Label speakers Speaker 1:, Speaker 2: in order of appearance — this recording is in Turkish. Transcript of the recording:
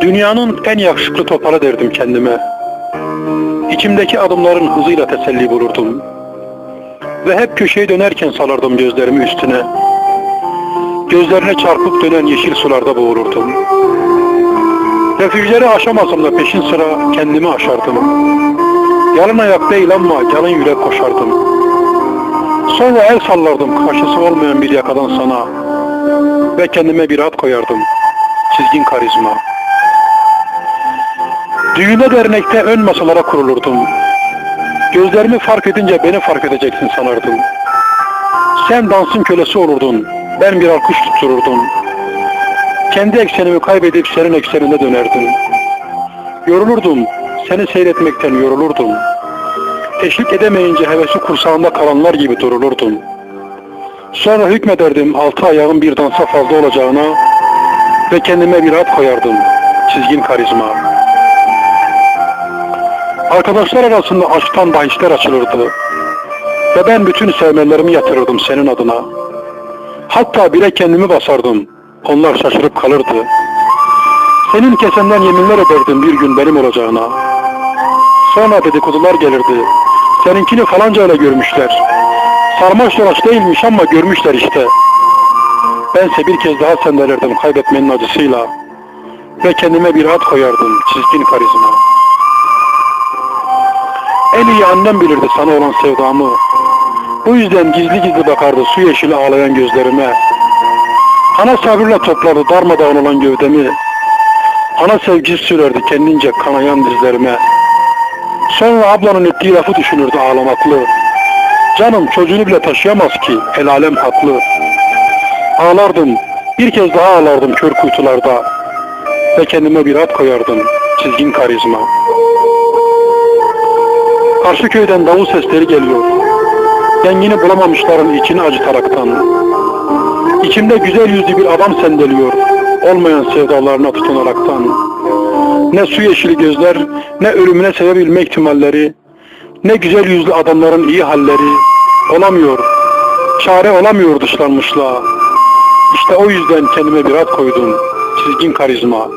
Speaker 1: Dünyanın en yakışıklı topalı derdim kendime. İçimdeki adımların hızıyla teselli bulurdum. Ve hep köşeye dönerken salardım gözlerimi üstüne. Gözlerine çarpıp dönen yeşil sularda boğulurdum. Refüjleri aşamasam da peşin sıra kendimi aşardım. Yalın ayak değil ama yalın yürek koşardım. Sonra el sallardım karşısı olmayan bir yakadan sana. Ve kendime bir ad koyardım. Çizgin karizma. Düğüne dernekte ön masalara kurulurdum. Gözlerimi fark edince beni fark edeceksin sanardım. Sen dansın kölesi olurdun. Ben bir alkış tuttururdum. Kendi eksenimi kaybedip senin eksenine dönerdim. Yorulurdum. Seni seyretmekten yorulurdum. Eşlik edemeyince hevesi kursağında kalanlar gibi durulurdum. Sonra hükmederdim altı ayağın bir dansa fazla olacağına ve kendime bir ad koyardım. Çizgin karizma. Arkadaşlar arasında aşktan bahisler açılırdı. Ve ben bütün sevmelerimi yatırırdım senin adına. Hatta bile kendimi basardım. Onlar şaşırıp kalırdı. Senin kesenden yeminler ederdim bir gün benim olacağına. Sonra dedikodular gelirdi. Seninkini falanca öyle görmüşler. Sarmaş dolaş değilmiş ama görmüşler işte. Bense bir kez daha sendelerdim kaybetmenin acısıyla. Ve kendime bir ad koyardım çizgin karizma. En iyi annem bilirdi sana olan sevdamı. Bu yüzden gizli gizli bakardı su yeşili ağlayan gözlerime. Ana sabırla toplardı darmadağın olan gövdemi. Ana sevgisi sürerdi kendince kanayan dizlerime. Sonra ablanın ettiği lafı düşünürdü ağlamaklı. Canım çocuğunu bile taşıyamaz ki el alem haklı. Ağlardım, bir kez daha ağlardım kör kuytularda. Ve kendime bir ad koyardım, çizgin karizma. Karşı köyden davul sesleri geliyor. Dengini bulamamışların içini acıtaraktan. İçimde güzel yüzlü bir adam sendeliyor. Olmayan sevdalarına tutunaraktan. Ne su yeşili gözler, ne ölümüne sevebilme ihtimalleri, ne güzel yüzlü adamların iyi halleri. Olamıyor. Çare olamıyor dışlanmışlığa. İşte o yüzden kendime bir ad koydum. Çizgin karizma.